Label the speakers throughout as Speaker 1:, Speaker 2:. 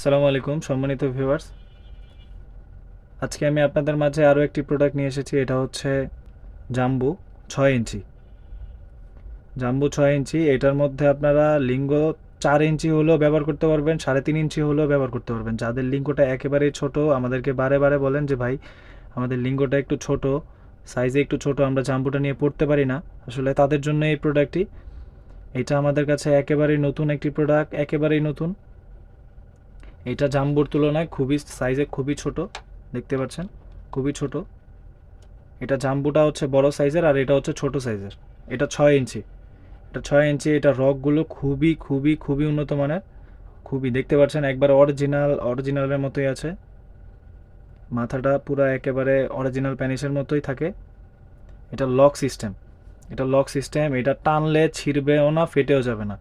Speaker 1: আসসালামু আলাইকুম, সম্মানিত ভিউয়ার্স আজকে আমি আপনাদের মাঝে আরও একটি প্রোডাক্ট নিয়ে এসেছি, এটা হচ্ছে জাম্বু ছয় ইঞ্চি। জাম্বু ছয় ইঞ্চি, এটার মধ্যে আপনারা লিঙ্গ চার ইঞ্চি হলেও ব্যবহার করতে পারবেন, সাড়ে তিন ইঞ্চি হলেও ব্যবহার করতে পারবেন। যাদের লিঙ্গটা একেবারেই ছোট, আমাদেরকে বারে বারে বলেন যে, ভাই, আমাদের লিঙ্গটা একটু ছোট সাইজে একটু ছোট, আমরা জাম্বুটা নিয়ে পড়তে পারি না। আসলে তাদের জন্য এই প্রোডাক্টটি এটা আমাদের কাছে একেবারেই নতুন একটি প্রোডাক্ট একেবারেই নতুন। এটা জাম্বুর তুলনায় খুবই সাইজে খুবই ছোট, দেখতে পাচ্ছেন? খুবই ছোট। এটা জাম্বুটা হচ্ছে বড় সাইজের আর এটা হচ্ছে ছোট সাইজের এটা ছয় ইঞ্চি। এটা ছয় ইঞ্চি, এটা রকগুলো খুবই খুবই খুবই উন্নত মানের। খুবই, দেখতে পাচ্ছেন? একবার অরিজিনাল অরিজিনালের মতোই আছে। মাথাটা পুরো একেবারে অরিজিনাল প্যানিসের মতোই থাকে। এটা লক সিস্টেম এটা লক সিস্টেম এটা টানলে ছিঁড়বেও না, ফেটেও যাবে না।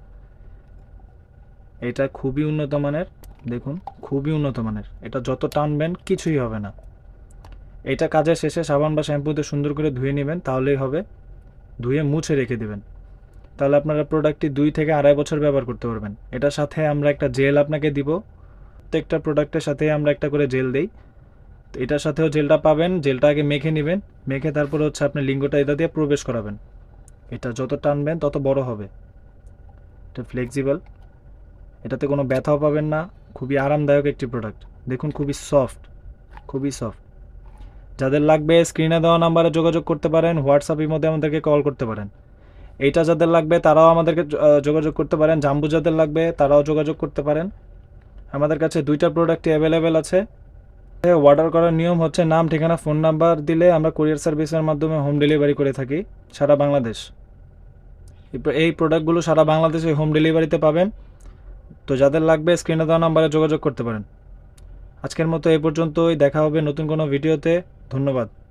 Speaker 1: এটা খুবই উন্নত মানের। দেখুন, খুবই উন্নত মানের। এটা যত টানবেন, কিছুই হবে না। এটা কাজের শেষে সাবান বা শ্যাম্পুতে সুন্দর করে ধুয়ে নেবেন, তাহলেই হবে। ধুয়ে মুছে রেখে দেবেন। তাহলে আপনারা প্রোডাক্টটি দুই থেকে আড়াই বছর ব্যবহার করতে পারবেন। এটার সাথে আমরা একটা জেল আপনাকে দিব। প্রত্যেকটা প্রোডাক্টের সাথে আমরা একটা করে জেল দেই। এটার সাথেও জেলটা পাবেন, জেলটা আগে মেখে নেবেন। মেখে তারপরে হচ্ছে আপনি লিঙ্গটা এটা দিয়ে প্রবেশ করাবেন। এটা যত টানবেন, তত বড় হবে। এটা ফ্লেক্সিবল এটাতে কোনো ব্যথাও পাবেন না। খুবই আরামদায়ক একটি প্রোডাক্ট দেখুন, খুবই সফট খুবই সফট যাদের লাগবে স্ক্রিনে দেওয়া নাম্বারে যোগাযোগ করতে পারেন হোয়াটসঅ্যাপের মধ্যে আমাদেরকে কল করতে পারেন। এইটা যাদের লাগবে, তারাও আমাদেরকে যোগাযোগ করতে পারেন। জাম্বু যাদের লাগবে, তারাও যোগাযোগ করতে পারেন। আমাদের কাছে দুইটা প্রোডাক্টই অ্যাভেলেবেল আছে। অর্ডার করার নিয়ম হচ্ছে নাম, ঠিকানা ফোন নাম্বার দিলে আমরা কুরিয়ার সার্ভিসের মাধ্যমে হোম ডেলিভারি করে থাকি সারা বাংলাদেশ। এই প্রোডাক্টগুলো সারা বাংলাদেশে হোম ডেলিভারিতে পাবেন। তো যাদের লাগবে স্ক্রিনে দেওয়া নাম্বারে যোগাযোগ করতে পারেন। আজকের মতো এ পর্যন্তই, দেখা হবে নতুন কোনো ভিডিওতে। ধন্যবাদ।